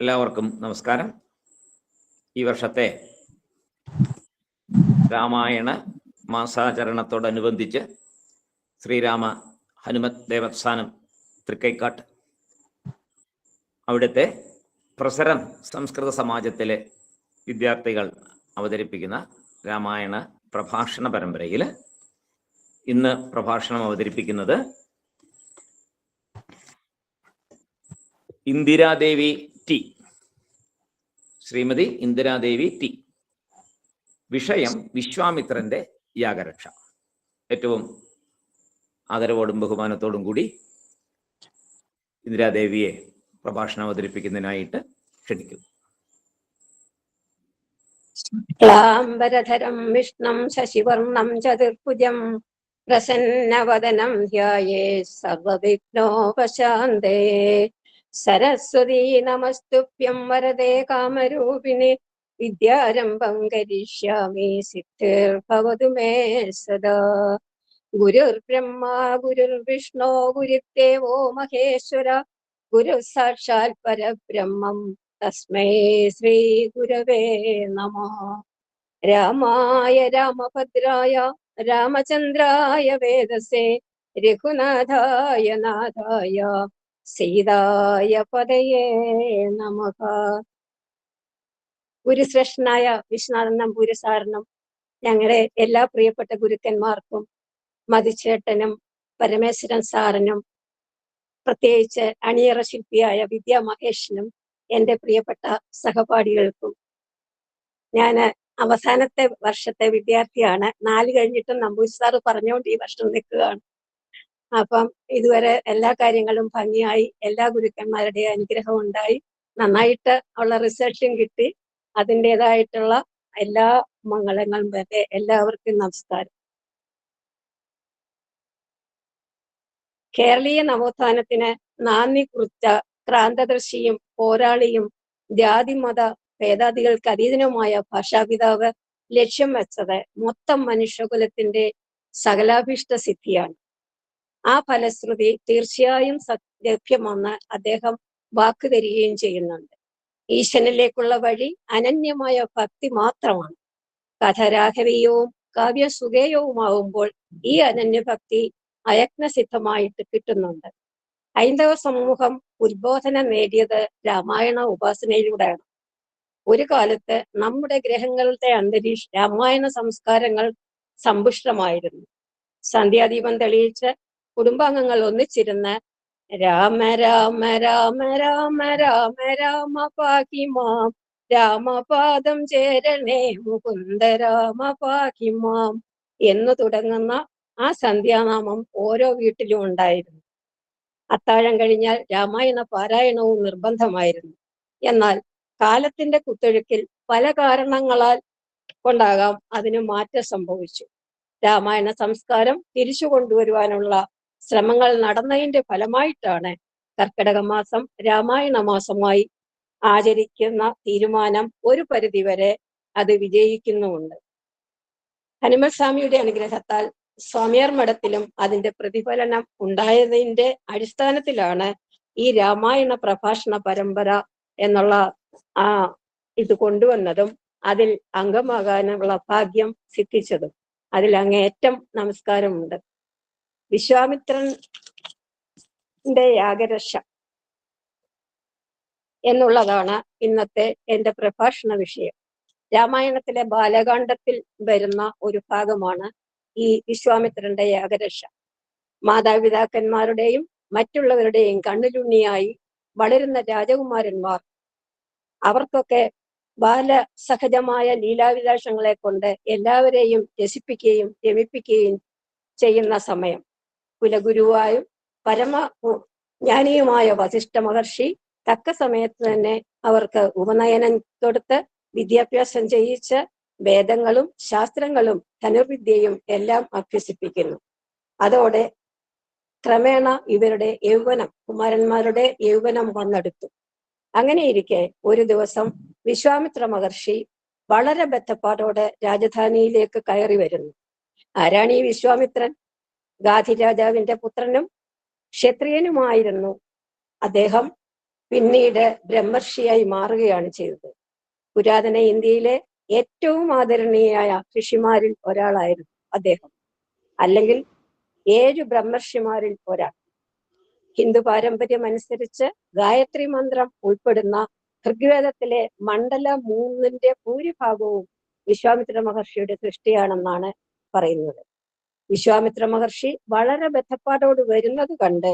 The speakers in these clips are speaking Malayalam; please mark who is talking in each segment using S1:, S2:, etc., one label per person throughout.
S1: എല്ലാവർക്കും നമസ്കാരം. ഈ വർഷത്തെ രാമായണ മാസാചരണത്തോടനുബന്ധിച്ച് ശ്രീരാമ ഹനുമത് ദേവസ്ഥാനം തൃക്കൈക്കാട്ട്. അവിടുത്തെ പ്രസരം സംസ്കൃത സമാജത്തിലെ വിദ്യാർത്ഥികൾ അവതരിപ്പിക്കുന്ന രാമായണ പ്രഭാഷണ പരമ്പരയിൽ ഇന്ന് പ്രഭാഷണം അവതരിപ്പിക്കുന്നത് ഇന്ദിരാദേവി ടി. ശ്രീമതി ഇന്ദിരാദേവി ടി. വിഷയം വിശ്വാമിത്രന്റെ യാഗരക്ഷ. ഏറ്റവും ആദരവോടും ബഹുമാനത്തോടും കൂടി ഇന്ദിരാദേവിയെ പ്രഭാഷണം അവതരിപ്പിക്കുന്നതിനായിട്ട് ക്ഷണിക്കുന്നു.
S2: ക്ലാംബരധരം വിഷ്ണം ശശിവർണം ചതുർഭുജം പ്രസന്നവദനം ധ്യായേ സർവവിഘ്നോപശാന്തേ സരസ്വതീ നമസ്തുഭ്യം വരദേ കാമരൂപിണി. വിദ്യാരംഭം കരിഷ്യാമി സിദ്ധിർഭവതു മേ സദാ. ഗുരുർബ്രഹ്മ ഗുരുർവിഷ്ണു ഗുരുദേവോ മഹേശ്വര. ഗുരു സാക്ഷാൽ പരബ്രഹ്മം തസ്മൈ ശ്രീ ഗുരവേ നമ. രാമായ രാമഭദ്രായ രാമചന്ദ്രായ വേദസേ. രഘുനാഥായ നാഥായ സീതായ പദയേ നമ. ഗുരുശ്രേഷ്ഠനായ വിശ്വനാഥൻ നമ്പൂരി സാറിനും ഞങ്ങളുടെ എല്ലാ പ്രിയപ്പെട്ട ഗുരുക്കന്മാർക്കും മതിച്ചേട്ടനും പരമേശ്വരൻ സാറിനും പ്രത്യേകിച്ച് അണിയറ ശില്പിയായ വിദ്യാ മഹേഷിനും എന്റെ പ്രിയപ്പെട്ട സഹപാഠികൾക്കും. ഞാൻ അവസാനത്തെ വർഷത്തെ വിദ്യാർത്ഥിയാണ്. നാല് കഴിഞ്ഞിട്ടും നമ്പൂരി സാറ് പറഞ്ഞുകൊണ്ട് ഈ വർഷം നിൽക്കുകയാണ്. അപ്പം ഇതുവരെ എല്ലാ കാര്യങ്ങളും ഭംഗിയായി എല്ലാ ഗുരുക്കന്മാരുടെയും അനുഗ്രഹം ഉണ്ടായി. നന്നായിട്ട് ഉള്ള റിസൾട്ടും കിട്ടി. അതിന്റെതായിട്ടുള്ള എല്ലാ മംഗളങ്ങളും വരെ എല്ലാവർക്കും നമസ്കാരം. കേരളീയ നവോത്ഥാനത്തിന് നാന്ദി കുറിച്ച ക്രാന്തദർശിയും പോരാളിയും ജാതിമത ഭേദാദികൾക്ക് അതീതനുമായ ഭാഷാപിതാവ് ലക്ഷ്യം വെച്ചത് മൊത്തം മനുഷ്യകുലത്തിന്റെ സകലാഭീഷ്ട സിദ്ധിയാണ് ആ ഫലശ്രുതി തീർച്ചയായും ലഭ്യമെന്ന് അദ്ദേഹം വാക്ക് തരികയും ചെയ്യുന്നുണ്ട്. ഈശ്വരനിലേക്കുള്ള വഴി അനന്യമായ ഭക്തി മാത്രമാണ്. കഥരാഘവീയവും കാവ്യസുഖേയവുമാവുമ്പോൾ ഈ അനന്യഭക്തി അയജ്ഞസിദ്ധമായിട്ട് കിട്ടുന്നുണ്ട്. ഹൈന്ദവ സമൂഹം ഉത്ബോധനം നേടിയത് രാമായണ ഉപാസനയിലൂടെയാണ്. ഒരു കാലത്ത് നമ്മുടെ ഗ്രഹങ്ങളുടെ അന്തരീക്ഷ രാമായണ സംസ്കാരങ്ങൾ സമ്പുഷ്ടമായിരുന്നു. സന്ധ്യാദീപം തെളിയിച്ച് കുടുംബാംഗങ്ങൾ ഒന്നിച്ചിരുന്ന് രാമ രാമ രാമ രാമ രാമ രാമ പാഹിമാം രാമപാദം ചേരണേ മുകുന്ദ രാമ പാഹിമാം എന്ന് തുടങ്ങുന്ന ആ സന്ധ്യാനാമം ഓരോ വീട്ടിലും ഉണ്ടായിരുന്നു. അത്താഴം കഴിഞ്ഞാൽ രാമായണ പാരായണവും നിർബന്ധമായിരുന്നു. എന്നാൽ കാലത്തിന്റെ കുത്തൊഴുക്കിൽ പല കാരണങ്ങളാൽ കൊണ്ടാകാം അതിന് മാറ്റം സംഭവിച്ചു. രാമായണ സംസ്കാരം തിരിച്ചു കൊണ്ടുവരുവാനുള്ള ശ്രമങ്ങൾ നടന്നതിന്റെ ഫലമായിട്ടാണ് കർക്കിടക മാസം രാമായണ മാസമായി ആചരിക്കുന്ന തീരുമാനം ഒരു പരിധിവരെ അത് വിജയിക്കുന്നുമുണ്ട്. ഹനുമസ്വാമിയുടെ അനുഗ്രഹത്താൽ സ്വാമിയാർ മഠത്തിലും അതിന്റെ പ്രതിഫലനം ഉണ്ടായതിന്റെ അടിസ്ഥാനത്തിലാണ് ഈ രാമായണ പ്രഭാഷണ പരമ്പര എന്നുള്ള ആ ഇത് കൊണ്ടുവന്നതും അതിൽ അംഗമാകാനുള്ള ഭാഗ്യം സിദ്ധിച്ചതും. അതിൽ അങ്ങേറ്റം നമസ്കാരമുണ്ട്. വിശ്വാമിത്രന്റെ യാഗരക്ഷ എന്നുള്ളതാണ് ഇന്നത്തെ എന്റെ പ്രഭാഷണ വിഷയം. രാമായണത്തിലെ ബാലകാണ്ഡത്തിൽ വരുന്ന ഒരു ഭാഗമാണ് ഈ വിശ്വാമിത്രന്റെ യാഗരക്ഷ. മാതാപിതാക്കന്മാരുടെയും മറ്റുള്ളവരുടെയും കണ്ണിലുണ്ണിയായി വളരുന്ന രാജകുമാരന്മാർ അവർക്കൊക്കെ ബാല സഹജമായ ലീലാവിലാസങ്ങളെ കൊണ്ട് എല്ലാവരെയും രസിപ്പിക്കുകയും രമിപ്പിക്കുകയും ചെയ്യുന്ന സമയം. കുലഗുരുവായും പരമ ജ്ഞാനിയുമായ വസിഷ്ഠ മഹർഷി തക്ക സമയത്ത് തന്നെ അവർക്ക് ഉപനയനം കൊടുത്ത് വിദ്യാഭ്യാസം ചെയ്യിച്ച് വേദങ്ങളും ശാസ്ത്രങ്ങളും ധനുർവിദ്യയും എല്ലാം അഭ്യസിപ്പിക്കുന്നു. അതോടെ ക്രമേണ ഇവരുടെ യൗവനം കുമാരന്മാരുടെ യൗവനം വന്നെടുത്തു. അങ്ങനെയിരിക്കെ ഒരു ദിവസം വിശ്വാമിത്ര മഹർഷി വളരെ ബദ്ധപ്പാടോടെ രാജധാനിയിലേക്ക് കയറി വരുന്നു. ആരാണ് ഈ വിശ്വാമിത്രൻ? ഗാന്ധി രാജാവിന്റെ പുത്രനും ക്ഷത്രിയനുമായിരുന്നു. അദ്ദേഹം പിന്നീട് ബ്രഹ്മർഷിയായി മാറുകയാണ് ചെയ്തത്. പുരാതന ഇന്ത്യയിലെ ഏറ്റവും ആദരണീയായ ഋഷിമാരിൽ ഒരാളായിരുന്നു അദ്ദേഹം. അല്ലെങ്കിൽ ഏഴു ബ്രഹ്മർഷിമാരിൽ ഒരാൾ. ഹിന്ദു പാരമ്പര്യം അനുസരിച്ച് ഗായത്രി മന്ത്രം ഉൾപ്പെടുന്ന ഋഗ്വേദത്തിലെ മണ്ഡല മൂന്നിന്റെ ഭൂരിഭാഗവും വിശ്വാമിത്ര മഹർഷിയുടെ സൃഷ്ടിയാണെന്നാണ് പറയുന്നത്. വിശ്വാമിത്ര മഹർഷി വളരെ ബന്ധപ്പാടോട് വരുന്നത് കണ്ട്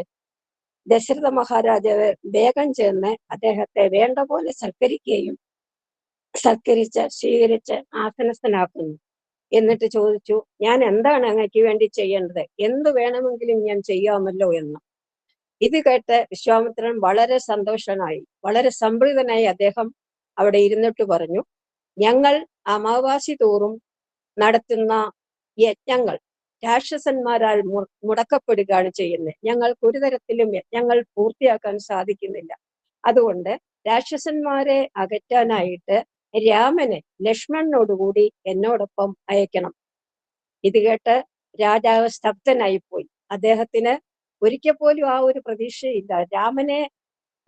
S2: ദശരഥ മഹാരാജാവ് വേഗം ചെന്ന് അദ്ദേഹത്തെ വേണ്ട പോലെ സൽക്കരിക്കുകയും സൽക്കരിച്ച് സ്വീകരിച്ച് ആസനസ്ഥനാക്കുന്നു. എന്നിട്ട് ചോദിച്ചു ഞാൻ എന്താണ് അങ്ങക്ക് വേണ്ടി ചെയ്യേണ്ടത്? എന്ത് വേണമെങ്കിലും ഞാൻ ചെയ്യാമല്ലോ എന്ന്. ഇത് കേട്ട് വിശ്വാമിത്രൻ വളരെ സന്തോഷനായി വളരെ സംപ്രീതനായി അദ്ദേഹം അവിടെ ഇരുന്നിട്ട് പറഞ്ഞു ഞങ്ങൾ അമാവാസി തോറും നടത്തുന്ന യജ്ഞങ്ങൾ രാക്ഷസന്മാരാൽ മുടക്കപ്പെടുകയാണ് ചെയ്യുന്നത്. ഞങ്ങൾക്ക് ഒരു തരത്തിലും ഞങ്ങൾ പൂർത്തിയാക്കാൻ സാധിക്കുന്നില്ല. അതുകൊണ്ട് രാക്ഷസന്മാരെ അകറ്റാനായിട്ട് രാമനെ ലക്ഷ്മണനോടുകൂടി എന്നോടൊപ്പം അയക്കണം. ഇത് കേട്ട് രാജാവ് സ്തബ്ധനായിപ്പോയി. അദ്ദേഹത്തിന് ഒരിക്കൽ പോലും ആ ഒരു പ്രതീക്ഷയില്ല. രാമനെ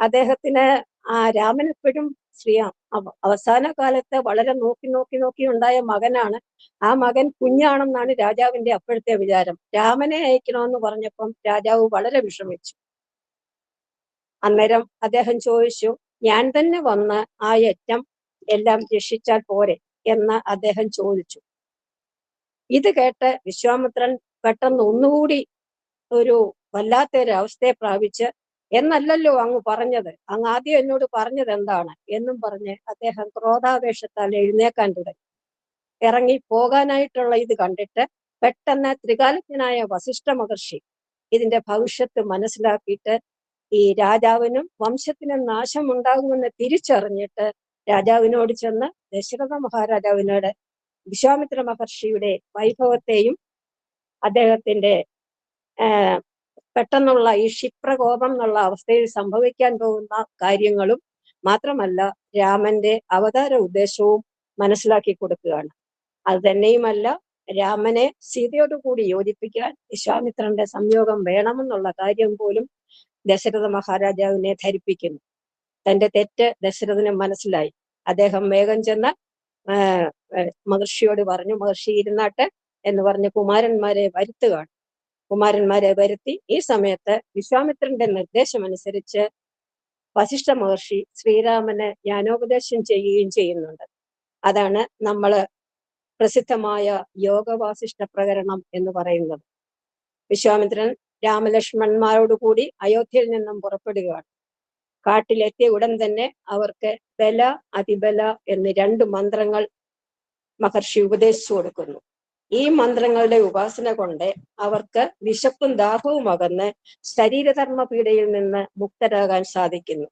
S2: അദ്ദേഹത്തിന് ആ രാമൻ എപ്പോഴും ശ്രീ അവ- അവസാന കാലത്ത് വളരെ നോക്കി നോക്കി നോക്കി ഉണ്ടായ മകനാണ്. ആ മകൻ കുഞ്ഞാണെന്നാണ് രാജാവിന്റെ അപ്പോഴത്തെ വിചാരം. രാമനെ അയക്കണമെന്ന് പറഞ്ഞപ്പം രാജാവ് വളരെ വിഷമിച്ചു. അന്നേരം അദ്ദേഹം ചോദിച്ചു ഞാൻ തന്നെ വന്ന് ആ യജ്ഞം എല്ലാം രക്ഷിച്ചാൽ പോരെ? എന്ന് അദ്ദേഹം ചോദിച്ചു. ഇത് കേട്ട് വിശ്വാമിത്രൻ പെട്ടെന്ന് ഒന്നുകൂടി ഒരു വല്ലാത്തൊരവസ്ഥയെ പ്രാപിച്ച് എന്നല്ലല്ലോ അങ്ങ് പറഞ്ഞത്. അങ്ങ് ആദ്യം എന്നോട് പറഞ്ഞത് എന്താണ്? എന്നും പറഞ്ഞ് അദ്ദേഹം ക്രോധാവേശത്താൽ എഴുന്നേക്കാൻ തുടങ്ങി. ഇറങ്ങി പോകാനായിട്ടുള്ള ഇത് കണ്ടിട്ട് പെട്ടെന്ന് ത്രികാലജ്ഞനായ വസിഷ്ഠ മഹർഷി ഇതിന്റെ ഭവിഷ്യത്ത് മനസ്സിലാക്കിയിട്ട് ഈ രാജാവിനും വംശത്തിനും നാശം ഉണ്ടാകുമെന്ന് തിരിച്ചറിഞ്ഞിട്ട് രാജാവിനോട് ചെന്ന് ദശരഥ മഹാരാജാവിനോട് വിശ്വാമിത്ര മഹർഷിയുടെ വൈഭവത്തെയും അദ്ദേഹത്തിന്റെ പെട്ടെന്നുള്ള ഈ ക്ഷിപ്രകോപം എന്നുള്ള അവസ്ഥയിൽ സംഭവിക്കാൻ പോകുന്ന കാര്യങ്ങളും മാത്രമല്ല രാമന്റെ അവതാര ഉദ്ദേശവും മനസ്സിലാക്കി കൊടുക്കുകയാണ്. അത് തന്നെയുമല്ല രാമനെ സീതയോട് കൂടി യോജിപ്പിക്കാൻ വിശ്വാമിത്രന്റെ സംയോഗം വേണമെന്നുള്ള കാര്യം പോലും ദശരഥ മഹാരാജാവിനെ ധരിപ്പിക്കുന്നു. തന്റെ തെറ്റ് ദശരഥന് മനസ്സിലായി. അദ്ദേഹം വേഗം ചെന്ന് മഹർഷിയോട് പറഞ്ഞു മഹർഷി ഇരുന്നാട്ട് എന്ന് പറഞ്ഞ് കുമാരന്മാരെ വരുത്തുകയാണ്. കുമാരന്മാരെ വരുത്തി ഈ സമയത്ത് വിശ്വാമിത്രന്റെ നിർദ്ദേശമനുസരിച്ച് വശിഷ്ഠ മഹർഷി ശ്രീരാമന് ജ്ഞാനോപദേശം ചെയ്യുകയും ചെയ്യുന്നുണ്ട്. അതാണ് നമ്മൾ പ്രസിദ്ധമായ യോഗവാസിഷ്ഠ പ്രകരണം എന്ന് പറയുന്നത്. വിശ്വാമിത്രൻ രാമലക്ഷ്മണന്മാരോടുകൂടി അയോധ്യയിൽ നിന്നും പുറപ്പെടുകയാണ്. കാട്ടിലെത്തിയ ഉടൻ തന്നെ അവർക്ക് ബല അതിബല എന്ന് രണ്ട് മന്ത്രങ്ങൾ മഹർഷി ഉപദേശിച്ചു കൊടുക്കുന്നു. ഈ മന്ത്രങ്ങളുടെ ഉപാസന കൊണ്ട് അവർക്ക് വിശപ്പും ദാഹവും അകന്ന് ശരീരധർമ്മ പീഡയിൽ നിന്ന് മുക്തരാകാൻ സാധിക്കുന്നു.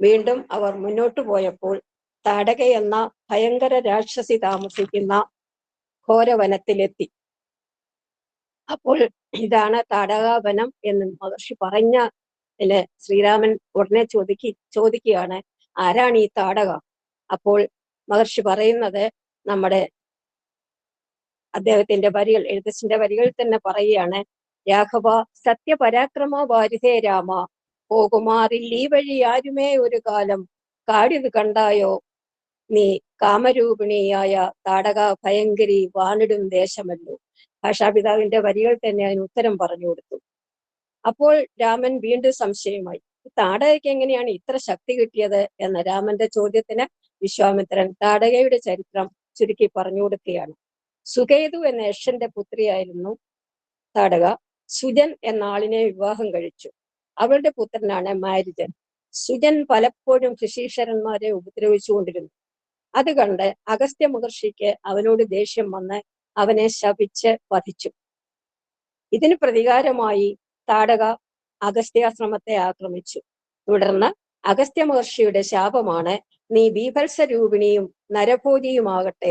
S2: വീണ്ടും അവർ മുന്നോട്ടു പോയപ്പോൾ താടക എന്ന ഭയങ്കര രാക്ഷസി താമസിക്കുന്ന ഘോരവനത്തിലെത്തി. അപ്പോൾ ഇതാണ് താടകാവനം എന്ന് മഹർഷി പറഞ്ഞ ശ്രീരാമൻ ഉടനെ ചോദിക്കി ചോദിക്കുകയാണ് ആരാണ് ഈ താടക? അപ്പോൾ മഹർഷി പറയുന്നത് നമ്മുടെ അദ്ദേഹത്തിന്റെ വരികൾ എഴുത്തച്ഛന്റെ വരികൾ തന്നെ പറയുകയാണ് രാഘവ സത്യപരാക്രമ വാരിതേ രാമ പോകുമാറിൽ ഈ വഴി ആരുമേ ഒരു കാലം കാടിത് കണ്ടായോ? നീ കാമരൂപിണിയായ താടക ഭയങ്കരി വാണിടും ദേശമല്ലോ. ഭാഷാപിതാവിന്റെ വരികൾ തന്നെ അതിന് ഉത്തരം പറഞ്ഞു കൊടുത്തു. അപ്പോൾ രാമൻ വീണ്ടും സംശയമായി താടകയ്ക്ക് എങ്ങനെയാണ് ഇത്ര ശക്തി കിട്ടിയത്? എന്ന രാമന്റെ ചോദ്യത്തിന് വിശ്വാമിത്രൻ താടകയുടെ ചരിത്രം ചുരുക്കി പറഞ്ഞു കൊടുക്കുകയാണ്. സുകേതു എന്ന യക്ഷന്റെ പുത്രിയായിരുന്നു താടക. സുജൻ എന്ന ആളിനെ വിവാഹം കഴിച്ചു. അവളുടെ പുത്രനാണ് മാരിജൻ. സുജൻ പലപ്പോഴും ഋഷീശ്വരന്മാരെ ഉപദ്രവിച്ചുകൊണ്ടിരുന്നു. അത് കണ്ട് അഗസ്ത്യ മഹർഷിക്ക് അവനോട് ദേഷ്യം വന്ന് അവനെ ശപിച്ച് വധിച്ചു. ഇതിന് പ്രതികാരമായി താടക അഗസ്ത്യാശ്രമത്തെ ആക്രമിച്ചു. തുടർന്ന് അഗസ്ത്യ മഹർഷിയുടെ ശാപമാണ് നീ ബീഭത്സ രൂപിണിയും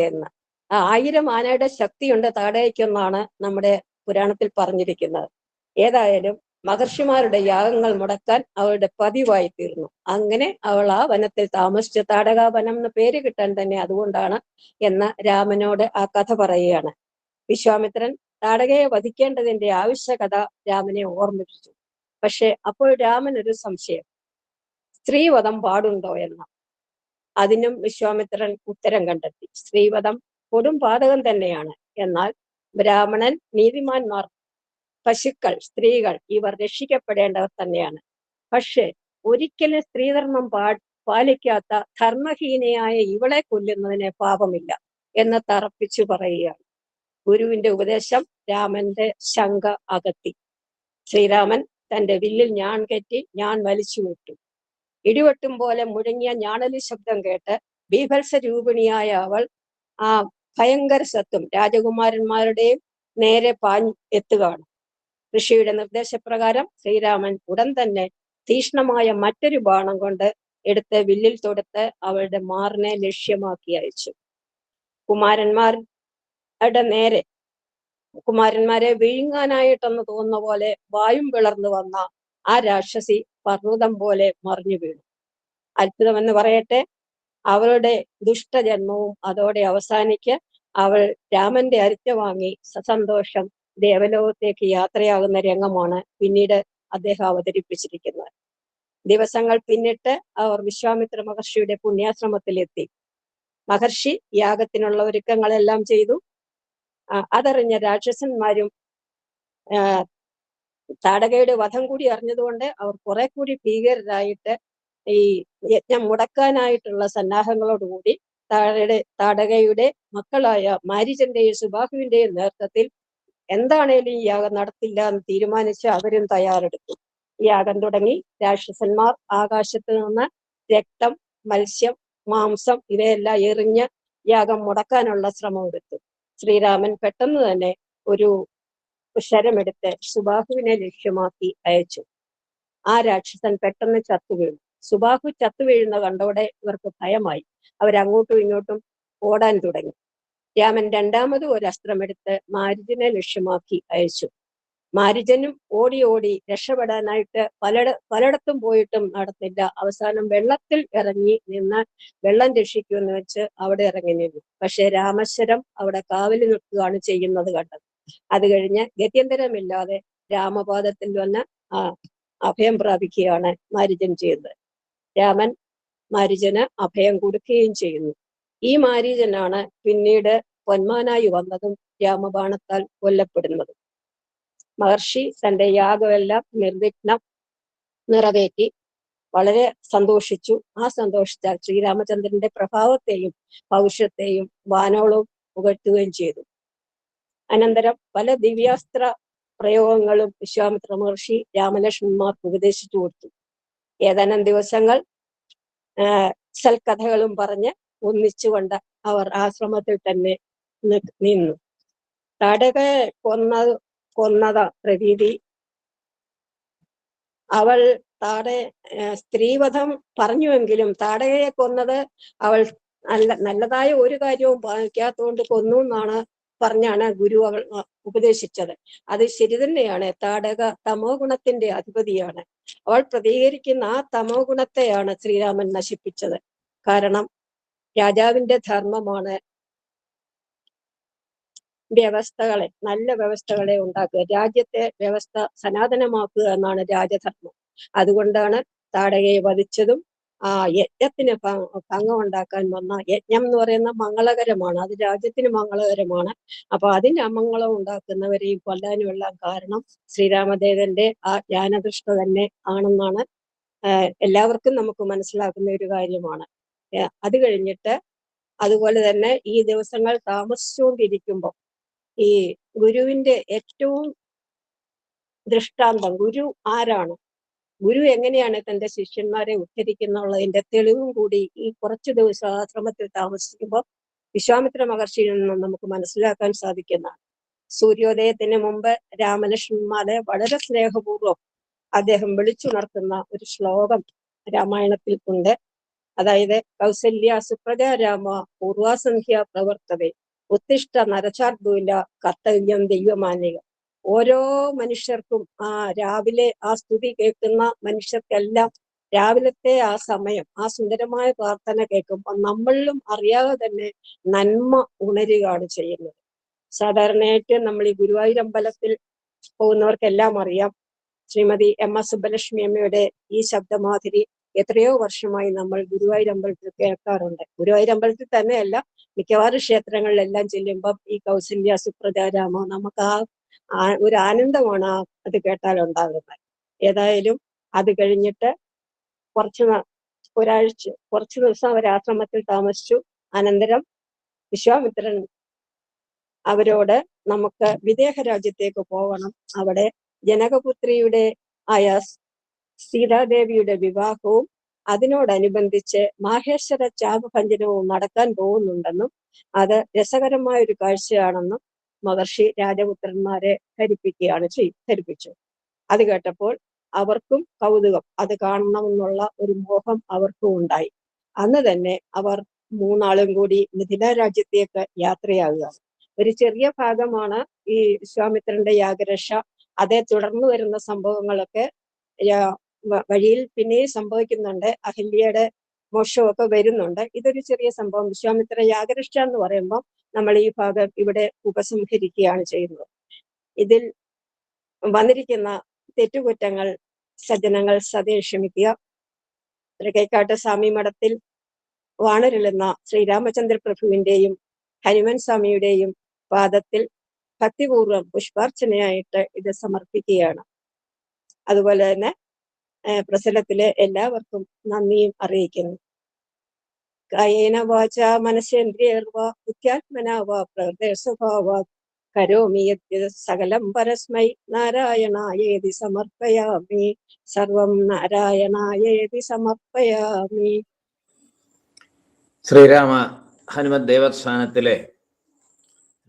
S2: എന്ന്. ആയിരം ആനയുടെ ശക്തിയുണ്ട് താടകയ്ക്കെന്നാണ് നമ്മുടെ പുരാണത്തിൽ പറഞ്ഞിരിക്കുന്നത്. ഏതായാലും മഹർഷിമാരുടെ യാഗങ്ങൾ മുടക്കാൻ അവളുടെ പതിവായി തീർന്നു. അങ്ങനെ അവൾ ആ വനത്തിൽ താമസിച്ച്. താടകാവനം എന്ന് പേര് കിട്ടാൻ തന്നെ അതുകൊണ്ടാണ് എന്ന രാമനോട് ആ കഥ പറയുകയാണ്. വിശ്വാമിത്രൻ താടകയെ വധിക്കേണ്ടതിന്റെ ആവശ്യകത രാമനെ ഓർമ്മിപ്പിച്ചു. പക്ഷെ അപ്പോൾ രാമൻ ഒരു സംശയം. സ്ത്രീവധം പാടുണ്ടോ എന്ന. അതിനും വിശ്വാമിത്രൻ ഉത്തരം കണ്ടെത്തി. സ്ത്രീവധം കൊടും പാതകം തന്നെയാണ്. എന്നാൽ ബ്രാഹ്മണൻ നീതിമാന്മാർ പശുക്കൾ സ്ത്രീകൾ ഇവർ രക്ഷിക്കപ്പെടേണ്ടവർ തന്നെയാണ്. പക്ഷേ ഒരിക്കലും സ്ത്രീധർമ്മം പാ പാലിക്കാത്ത ധർമ്മഹീനയായ ഇവളെ കൊല്ലുന്നതിന് പാപമില്ല എന്ന് തറപ്പിച്ചു പറയുകയാണ്. ഗുരുവിന്റെ ഉപദേശം രാമന്റെ ശങ്ക അകത്തി. ശ്രീരാമൻ തന്റെ വില്ലിൽ ഞാൻ കെറ്റി ഞാൻ വലിച്ചു വിട്ടു. ഇടിവെട്ടും പോലെ മുഴങ്ങിയ ഞാണലി ശബ്ദം കേട്ട് ബീഭത്സ രൂപിണിയായ അവൾ ആ ഭയങ്കര സത്വം. രാജകുമാരന്മാരുടെയും നേരെ പാഞ്ഞ് എത്തുകയാണ്. ഋഷിയുടെ നിർദ്ദേശപ്രകാരം ശ്രീരാമൻ ഉടൻ തന്നെ തീഷ്ണമായ മറ്റൊരു ബാണം കൊണ്ട് എടുത്ത് വില്ലിൽ തൊടുത്ത് അവളുടെ മാറിനെ ലക്ഷ്യമാക്കി അയച്ചു. കുമാരന്മാരുടെ നേരെ കുമാരന്മാരെ വിഴുങ്ങാനായിട്ടെന്ന് തോന്നുന്ന പോലെ വായും പിളർന്നു വന്ന ആ രാക്ഷസി പർവതം പോലെ മറിഞ്ഞു വീണു. അത്ഭുതമെന്ന് പറയട്ടെ അവളുടെ ദുഷ്ടജന്മവും അതോടെ അവസാനിക്ക് അവൾ രാമന്റെ അരിച്ച വാങ്ങി സസന്തോഷം ദേവലോകത്തേക്ക് യാത്രയാകുന്ന രംഗമാണ് പിന്നീട് അദ്ദേഹം അവതരിപ്പിച്ചിരിക്കുന്നത്. ദിവസങ്ങൾ പിന്നിട്ട് അവർ വിശ്വാമിത്ര മഹർഷിയുടെ പുണ്യാശ്രമത്തിലെത്തി. മഹർഷി യാഗത്തിനുള്ള ഒരുക്കങ്ങളെല്ലാം ചെയ്തു. അതറിഞ്ഞ രാക്ഷസന്മാരും താടകയുടെ വധം കൂടി അറിഞ്ഞതുകൊണ്ട് അവർ കുറെ കൂടി ഭീകരരായിട്ട് ഈ യജ്ഞം മുടക്കാനായിട്ടുള്ള സന്നാഹങ്ങളോടുകൂടി താഴയുടെ താടകയുടെ മക്കളായ മാരിജന്റെയും സുബാഹുവിന്റെയും നേതൃത്വത്തിൽ എന്താണേലും ഈ യാഗം നടത്തില്ല എന്ന് തീരുമാനിച്ച് അവരും തയ്യാറെടുത്തു. യാഗം തുടങ്ങി. രാക്ഷസന്മാർ ആകാശത്ത് നിന്ന് രക്തം മത്സ്യം മാംസം ഇവയെല്ലാം എറിഞ്ഞ് യാഗം മുടക്കാനുള്ള ശ്രമം എടുത്തു ശ്രീരാമൻ പെട്ടെന്ന് തന്നെ ഒരു ശരമെടുത്ത് സുബാഹുവിനെ ലക്ഷ്യമാക്കി അയച്ചു. ആ രാക്ഷസൻ പെട്ടെന്ന് ചത്തുവീണു. സുബാഹു ചത്തുവീഴുന്ന കണ്ടോടെ ഇവർക്ക് ഭയമായി. അവരങ്ങോട്ടും ഇങ്ങോട്ടും ഓടാൻ തുടങ്ങി. രാമൻ രണ്ടാമത് ഒരു അസ്ത്രമെടുത്ത് മാരുജനെ ലക്ഷ്യമാക്കി അയച്ചു. മാരുജനും ഓടി ഓടി രക്ഷപ്പെടാനായിട്ട് പലയിട പലയിടത്തും പോയിട്ടും നടന്നില്ല. അവസാനം വെള്ളത്തിൽ ഇറങ്ങി നിന്ന് വെള്ളം രക്ഷിക്കുമെന്ന് വെച്ച് അവിടെ ഇറങ്ങി നിന്നു. പക്ഷെ രാമശ്വരം അവിടെ കാവലി നിൽക്കുകയാണ് ചെയ്യുന്നത് കണ്ടത്. അത് കഴിഞ്ഞ് ഗത്യന്തരമില്ലാതെ രാമപാദത്തിൽ വന്ന് ആ അഭയം പ്രാപിക്കുകയാണ് മാരുജൻ ചെയ്യുന്നത്. രാമൻ മാരുജന് അഭയം കൊടുക്കുകയും ചെയ്യുന്നു. ഈ മാരീജനാണ് പിന്നീട് പൊന്മാനായി വന്നതും രാമബാണത്താൽ കൊല്ലപ്പെടുന്നതും. മഹർഷി തന്റെ യാഗമെല്ലാം നിർവിഘ്നം നിറവേറ്റി വളരെ സന്തോഷിച്ചു. ആ സന്തോഷിച്ചാൽ ശ്രീരാമചന്ദ്രന്റെ പ്രഭാവത്തെയും പൗരുഷത്തെയും വാനോളവും പുകഴ്ത്തുകയും ചെയ്തു. അനന്തരം പല ദിവ്യാസ്ത്ര പ്രയോഗങ്ങളും വിശ്വാമിത്ര മഹർഷി രാമലക്ഷ്മണന്മാർക്ക് ഉപദേശിച്ചു കൊടുത്തു. ഏതാനും ദിവസങ്ങൾ സൽക്കഥകളും പറഞ്ഞ് ഒന്നിച്ചുകൊണ്ട് അവർ ആശ്രമത്തിൽ തന്നെ നിന്നു. തടക കൊന്ന കൊന്നത പ്രതീതി. അവൾ താടെ സ്ത്രീവധം പറഞ്ഞുവെങ്കിലും താടകയെ കൊന്നത് അവൾ നല്ല നല്ലതായ ഒരു കാര്യവും പാലിക്കാത്തതുകൊണ്ട് കൊന്നു എന്നാണ് പറഞ്ഞാണ് ഗുരു അവൾ ഉപദേശിച്ചത്. അത് ശരി തന്നെയാണ്. താടക തമോ ഗുണത്തിന്റെ അധിപതിയാണ്. അവൾ പ്രതികരിക്കുന്ന ആ തമോ ഗുണത്തെയാണ് ശ്രീരാമൻ നശിപ്പിച്ചത്. കാരണം രാജാവിന്റെ ധർമ്മമാണ് വ്യവസ്ഥകളെ നല്ല വ്യവസ്ഥകളെ ഉണ്ടാക്കുക. രാജ്യത്തെ വ്യവസ്ഥ സനാതനമാക്കുക എന്നാണ് രാജധർമ്മം. അതുകൊണ്ടാണ് താടകയെ വധിച്ചതും ആ യജ്ഞത്തിന് ഭംഗമുണ്ടാക്കാൻ വന്ന യജ്ഞം എന്ന് പറയുന്ന മംഗളകരമാണ്. അത് രാജ്യത്തിന് മംഗളകരമാണ്. അപ്പൊ അതിന് അമംഗളം ഉണ്ടാക്കുന്നവരെയും കൊല്ലാനും എല്ലാം കാരണം ശ്രീരാമദേവന്റെ ആ ജ്ഞാനദൃഷ്ട തന്നെ ആണെന്നാണ് എല്ലാവർക്കും നമുക്ക് മനസ്സിലാക്കുന്ന ഒരു കാര്യമാണ്. അത് കഴിഞ്ഞിട്ട് അതുപോലെ തന്നെ ഈ ദിവസങ്ങൾ താമസിച്ചുകൊണ്ടിരിക്കുമ്പോൾ ഈ ഗുരുവിന്റെ ഏറ്റവും ദൃഷ്ടാന്തം ഗുരു ആരാണ്? ഗുരു എങ്ങനെയാണ് തന്റെ ശിഷ്യന്മാരെ ഉദ്ധരിക്കുന്നുള്ളതിന്റെ തെളിവും കൂടി ഈ കുറച്ചു ദിവസം ആശ്രമത്തിൽ താമസിക്കുമ്പോൾ വിശ്വാമിത്ര മഹർഷിയിൽ നിന്നും നമുക്ക് മനസ്സിലാക്കാൻ സാധിക്കുന്നതാണ്. സൂര്യോദയത്തിന് മുമ്പ് രാമലക്ഷ്മണന്മാരെ വളരെ സ്നേഹപൂർവം അദ്ദേഹം വിളിച്ചുണർത്തുന്ന ഒരു ശ്ലോകം രാമായണത്തിൽ ഉണ്ട്. അതായത് കൗസല്യ സുപ്രജ രാമ പൂർവാസന്ധ്യ പ്രവർത്തതെ ഉത്തിഷ്ട നരചാർദൂല കർത്തവ്യം ദൈവമാനിക ഓരോ മനുഷ്യർക്കും ആ രാവിലെ ആ സ്തുതി കേൾക്കുന്ന മനുഷ്യർക്കെല്ലാം രാവിലത്തെ ആ സമയം ആ സുന്ദരമായ പ്രാർത്ഥന കേൾക്കുമ്പോൾ നമ്മളിലും അറിയാതെ തന്നെ നന്മ ഉണരുകയാണ് ചെയ്യുന്നത്. സാധാരണയായിട്ട് നമ്മൾ ഈ ഗുരുവായൂർ അമ്പലത്തിൽ പോകുന്നവർക്കെല്ലാം അറിയാം ശ്രീമതി എം എസ് സുബ്ബലക്ഷ്മി അമ്മയുടെ ഈ ശബ്ദമാതിരി എത്രയോ വർഷമായി നമ്മൾ ഗുരുവായൂർ അമ്പലത്തിൽ കേൾക്കാറുണ്ട്. ഗുരുവായൂർ അമ്പലത്തിൽ തന്നെയല്ല മിക്കവാറും ക്ഷേത്രങ്ങളിലെല്ലാം ചെല്ലുമ്പോൾ ഈ കൗസല്യ സുപ്രജാരാമോ നമുക്ക് ആ ആ- ഒരു ആനന്ദമാണ് ആ അത് കേട്ടാൽ ഉണ്ടാകുന്നത് ഏതായാലും അത് കഴിഞ്ഞിട്ട് കുറച്ച് ഒരാഴ്ച കുറച്ച് ദിവസം അവർ ആശ്രമത്തിൽ താമസിച്ചു. അനന്തരം വിശ്വാമിത്രൻ അവരോട് നമുക്ക് വിദേഹ രാജ്യത്തേക്ക് പോകണം അവിടെ ജനകപുത്രിയുടെ ആയ സീതാദേവിയുടെ വിവാഹവും അതിനോടനുബന്ധിച്ച് മാഹേശ്വര ചാപഭഞ്ജനവും നടക്കാൻ പോകുന്നുണ്ടെന്നും അത് രസകരമായ ഒരു കാഴ്ചയാണെന്നും മഹർഷി രാജപുത്രന്മാരെ ധരിപ്പിക്കുകയാണ് ചെയ് ധരിപ്പിച്ചു അത് കേട്ടപ്പോൾ അവർക്കും കൗതുകം അത് കാണണമെന്നുള്ള ഒരു മോഹം അവർക്കും ഉണ്ടായി. അന്ന് തന്നെ അവർ മൂന്നാളും കൂടി മിഥില രാജ്യത്തേക്ക് യാത്രയാകുകയാണ് ഒരു ചെറിയ ഭാഗമാണ് ഈ വിശ്വാമിത്രന്റെ യാഗരക്ഷ. അതേ തുടർന്ന് വരുന്ന സംഭവങ്ങളൊക്കെ വഴിയിൽ പിന്നെയും സംഭവിക്കുന്നുണ്ട്. അഹല്യയുടെ മോശമൊക്കെ വരുന്നുണ്ട്. ഇതൊരു ചെറിയ സംഭവം. വിശ്വാമിത്ര യാഗരക്ഷ എന്ന് പറയുമ്പോൾ നമ്മൾ ഈ ഭാഗം ഇവിടെ ഉപസംഹരിക്കുകയാണ് ചെയ്യുന്നത്. ഇതിൽ വന്നിരിക്കുന്ന തെറ്റുകുറ്റങ്ങൾ സജ്ജനങ്ങൾ സതേ ക്ഷമിക്കുക. തൃക്കൈക്കാട്ട് സ്വാമി മഠത്തിൽ വാണരുളുന്ന ശ്രീരാമചന്ദ്ര പ്രഭുവിന്റെയും ഹനുമൻ സ്വാമിയുടെയും പാദത്തിൽ ഭക്തിപൂർവം പുഷ്പാർച്ചനയായിട്ട് ഇത് സമർപ്പിക്കുകയാണ്. അതുപോലെ തന്നെ പ്രസലത്തിലെ എല്ലാവർക്കും നന്ദിയും അറിയിക്കുന്നു. കായേന വാച മനസ്സേന്ദ്രിയർവ ബുദ്ധ്യാത്മനാവ പ്രകൃതി സ്വഭാവ കരോമി യത് സകലം പരസ്മൈ നാരായണായേതി സമർപ്പയാമി സർവം നാരായണായേതി സമർപ്പയാമി
S1: ശ്രീരാമ ഹനുമത് ദേവസ്ഥാനത്തിലെ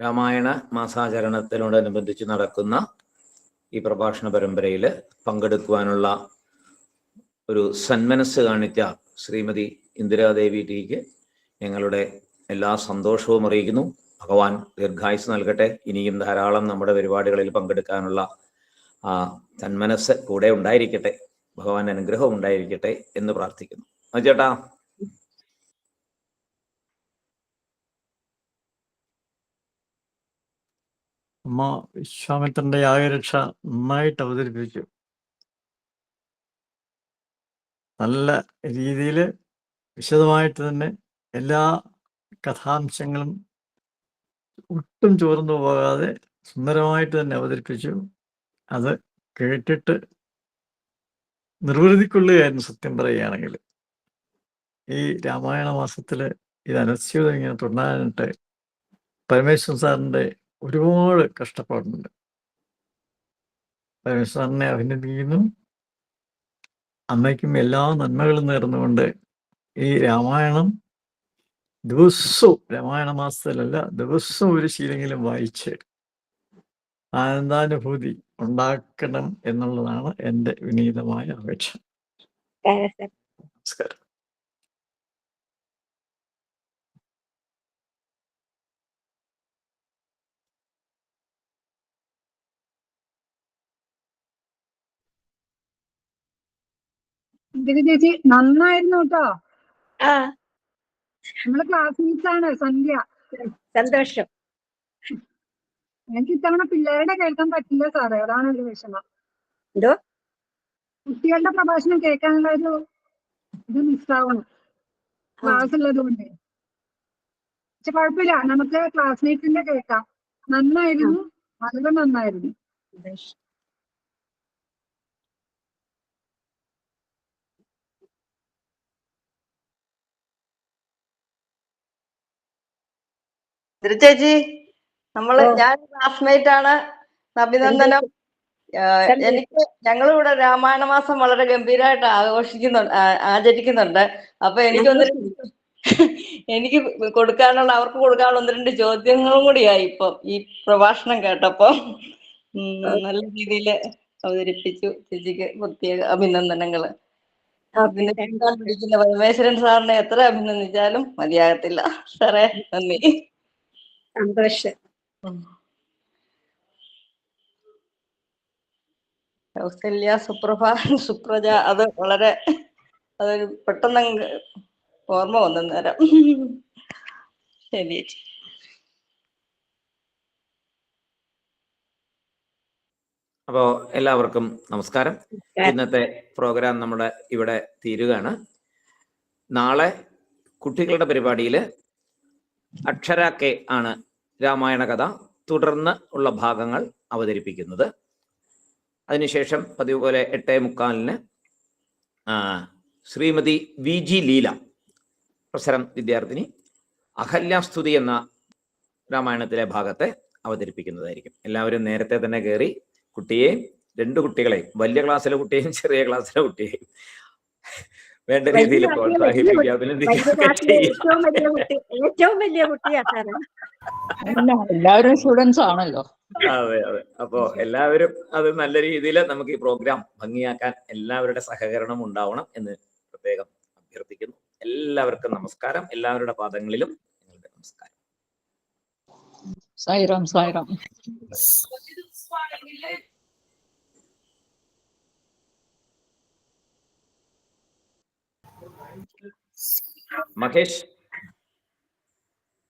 S1: രാമായണ മാസാചരണത്തിനോടനുബന്ധിച്ച് നടക്കുന്ന ഈ പ്രഭാഷണ പരമ്പരയിൽ പങ്കെടുക്കുവാനുള്ള ഒരു സന്മനസ് കാണിച്ച ശ്രീമതി ഇന്ദിരാദേവി ടിക്ക് ഞങ്ങളുടെ എല്ലാ സന്തോഷവും അറിയിക്കുന്നു. ഭഗവാൻ ദീർഘായുസ് നൽകട്ടെ. ഇനിയും ധാരാളം നമ്മുടെ പരിപാടികളിൽ പങ്കെടുക്കാനുള്ള ആ തന്മനസ് കൂടെ ഉണ്ടായിരിക്കട്ടെ. ഭഗവാൻ അനുഗ്രഹം ഉണ്ടായിരിക്കട്ടെ എന്ന് പ്രാർത്ഥിക്കുന്നു. ചേട്ടാ.
S3: അമ്മ വിശ്വാമിത്രന്റെ യാഗരക്ഷ നന്നായിട്ട് അവതരിപ്പിച്ചു. നല്ല രീതിയിൽ വിശദമായിട്ട് തന്നെ എല്ലാ കഥാംശങ്ങളും ഒട്ടും ചോർന്നു പോകാതെ സുന്ദരമായിട്ട് തന്നെ അവതരിപ്പിച്ചു. അത് കേട്ടിട്ട് നിർവൃതിക്കൊള്ളുകയായിരുന്നു സത്യം പറയുകയാണെങ്കിൽ. ഈ രാമായണ മാസത്തിൽ ഇത് അനസ്യൂതം ഇങ്ങനെ തുടരാനായിട്ട് പരമേശ്വരൻ സാറിന്റെ ഒരുപാട് കഷ്ടപ്പാടുണ്ട്. പരമേശ്വരനെ അഭിനന്ദിക്കുന്നു. അമ്മയ്ക്കും എല്ലാ നന്മകളും നേർന്നുകൊണ്ട് ഈ രാമായണം ദിവസവും രാമായണ മാസത്തിലല്ല ദിവസവും ഒരു ശീലെങ്കിലും വായിച്ച് ആനന്ദാനുഭൂതി ഉണ്ടാക്കണം എന്നുള്ളതാണ് എന്റെ വിനീതമായ അപേക്ഷ. നമസ്കാരം.
S4: ചേച്ചി നന്നായിരുന്നു കേട്ടോ. നമ്മളെ ക്ലാസ്മേറ്റ്സ് ആണ് സന്ധ്യ.
S2: സന്തോഷം.
S4: എനിക്ക് ഇത്തവണ പിള്ളേരുടെ കേൾക്കാൻ പറ്റില്ല സാറേ അതാണ് ഒരു വിഷമം.
S2: എന്തോ?
S4: കുട്ടികളുടെ പ്രഭാഷണം കേൾക്കാനുള്ള ഒരു ഇത് മിസ്സാവണം. ക്ലാസ് ഉള്ളത് കൊണ്ട്. പക്ഷെ കുഴപ്പമില്ല നമുക്ക് ക്ലാസ്മേറ്റിന്റെ കേൾക്കാം. നന്നായിരുന്നു വളരെ നന്നായിരുന്നു.
S5: ചേച്ചി
S2: നമ്മൾ.
S5: ഞാൻ ക്ലാസ്മേറ്റ് ആണ്. അഭിനന്ദനം. എനിക്ക് ഞങ്ങളിവിടെ രാമായണ മാസം വളരെ ഗംഭീരമായിട്ട് ആഘോഷിക്കുന്നുണ്ട് ആചരിക്കുന്നുണ്ട്. അപ്പൊ എനിക്കൊന്ന് എനിക്ക് കൊടുക്കാനുള്ള അവർക്ക് കൊടുക്കാനുള്ള ഒന്ന് രണ്ട് ചോദ്യങ്ങളും കൂടിയായി ഇപ്പൊ ഈ പ്രഭാഷണം കേട്ടപ്പോ. നല്ല രീതിയിൽ അവതരിപ്പിച്ചു ചേച്ചിക്ക് പ്രത്യേക അഭിനന്ദനങ്ങൾ. പിന്നെ പഠിക്കുന്ന പരമേശ്വരൻ സാറിനെ എത്ര അഭിനന്ദിച്ചാലും മതിയാകത്തില്ല. സാറേ നന്ദി.
S2: സന്തോഷം
S5: കൗസല്യ സുപ്രഭ സുപ്രജ അത് വളരെ അതൊരു പെട്ടെന്ന് ഓർമ്മ വന്നു നേരം ശരി. ചേച്ചി
S1: അപ്പോൾ എല്ലാവർക്കും നമസ്കാരം.
S2: നമസ്കാരം.
S1: ഇന്നത്തെ പ്രോഗ്രാം നമ്മുടെ ഇവിടെ തീരുകയാണ്. നാളെ കുട്ടികളുടെ പരിപാടിയിൽ അക്ഷര കെ ആണ് രാമായണ കഥ തുടർന്ന് ഉള്ള ഭാഗങ്ങൾ അവതരിപ്പിക്കുന്നത്. അതിനുശേഷം പതിവ് പോലെ എട്ടേ മുക്കാലിന് ശ്രീമതി വി ജി ലീല പ്രസരം വിദ്യാർത്ഥിനി അഹല്യാസ്തുതി എന്ന രാമായണത്തിലെ ഭാഗത്തെ അവതരിപ്പിക്കുന്നതായിരിക്കും. എല്ലാവരും നേരത്തെ തന്നെ കയറി കുട്ടിയെയും രണ്ട് കുട്ടികളെയും വലിയ ക്ലാസ്സിലെ കുട്ടിയെയും ചെറിയ ക്ലാസ്സിലെ കുട്ടിയെയും വേണ്ട രീതിയിൽ
S2: പ്രോത്സാഹിപ്പിക്കാം വലിയ
S1: പ്രോത്സാഹിപ്പിക്കുക അഭിനന്ദിക്കുക
S2: ഏറ്റവും വലിയ
S6: എല്ലാവരും സ്റ്റുഡൻസ് ആണല്ലോ.
S1: അതെ അതെ. അപ്പോ എല്ലാവരും അത് നല്ല രീതിയിൽ നമുക്ക് ഈ പ്രോഗ്രാം ഭംഗിയാക്കാൻ എല്ലാവരുടെ സഹകരണം ഉണ്ടാവണം എന്ന് പ്രത്യേകം അഭ്യർത്ഥിക്കുന്നു. എല്ലാവർക്കും നമസ്കാരം. എല്ലാവരുടെ പാദങ്ങളിലും നിങ്ങളുടെ നമസ്കാരം.
S6: സായിറാം സായിറാം.
S1: Makesh?